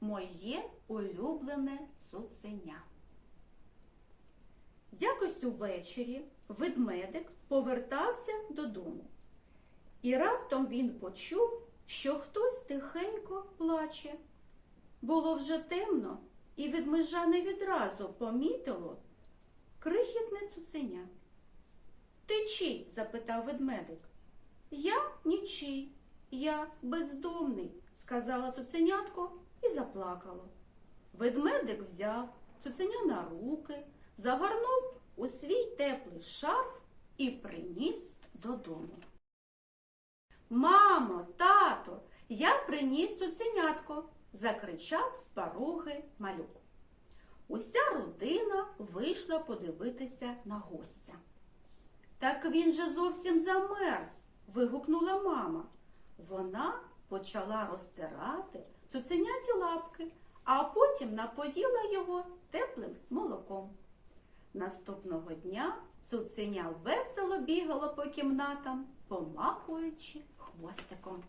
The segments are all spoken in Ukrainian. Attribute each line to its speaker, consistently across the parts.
Speaker 1: моє улюблене цуценя. Якось увечері ведмедик повертався додому. І раптом він почув, що хтось тихенько плаче. Було вже темно, і ведмежа не відразу помітило крихітне цуценя. Ти чий? запитав ведмедик. Я нічий, я бездомний, сказала цуценятко і заплакало. Ведмедик взяв цуценя на руки, загорнув у свій теплий шарф і приніс додому. Мамо, тато, я приніс цуценятко, закричав з пороги малюк. Уся родина вийшла подивитися на гостя. Так він же зовсім замерз, вигукнула мама. Вона почала розтирати цуценяті лапки, а потім напоїла його теплим молоком. Наступного дня цуценя весело бігало по кімнатам, помахуючи хвостиком.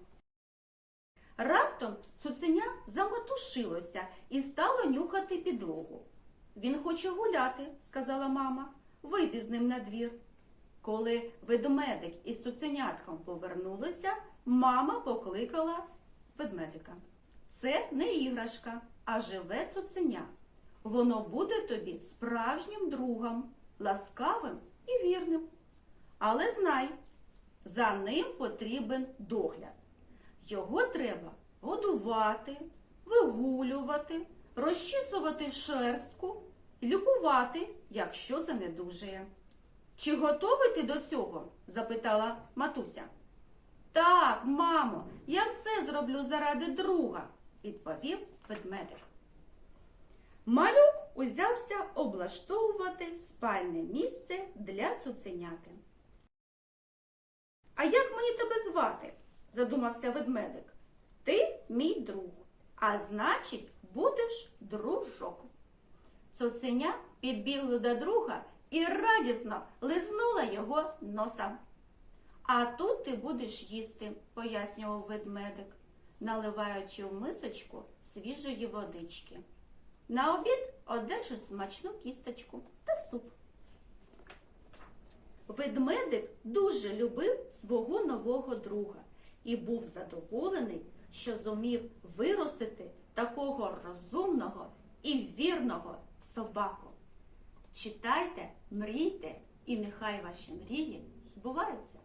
Speaker 1: Раптом цуценя заметушилося і стало нюхати підлогу. Він хоче гуляти, сказала мама. Вийди з ним на двір. Коли ведмедик із цуценятком повернулися, мама покликала ведмедика. Це не іграшка, а живе цуценя. Воно буде тобі справжнім другом, ласкавим і вірним. Але знай, за ним потрібен догляд. Його треба годувати, вигулювати, розчісувати шерстку, лікувати, якщо занедужує. Чи готовий ти до цього? запитала матуся. Так, мамо, я все зроблю заради друга, відповів ведмедик. Малюк узявся облаштовувати спальне місце для цуценяти. А як мені тебе звати? задумався ведмедик. Ти мій друг, а значить, будеш дружок. Цуценя підбігла до друга і радісно лизнула його носа. А тут ти будеш їсти, пояснював ведмедик, наливаючи в мисочку свіжої водички. На обід одержиш смачну кісточку та суп. Ведмедик дуже любив свого нового друга і був задоволений, що зумів виростити такого розумного і вірного собаку. Читайте, мрійте, і нехай ваші мрії збуваються.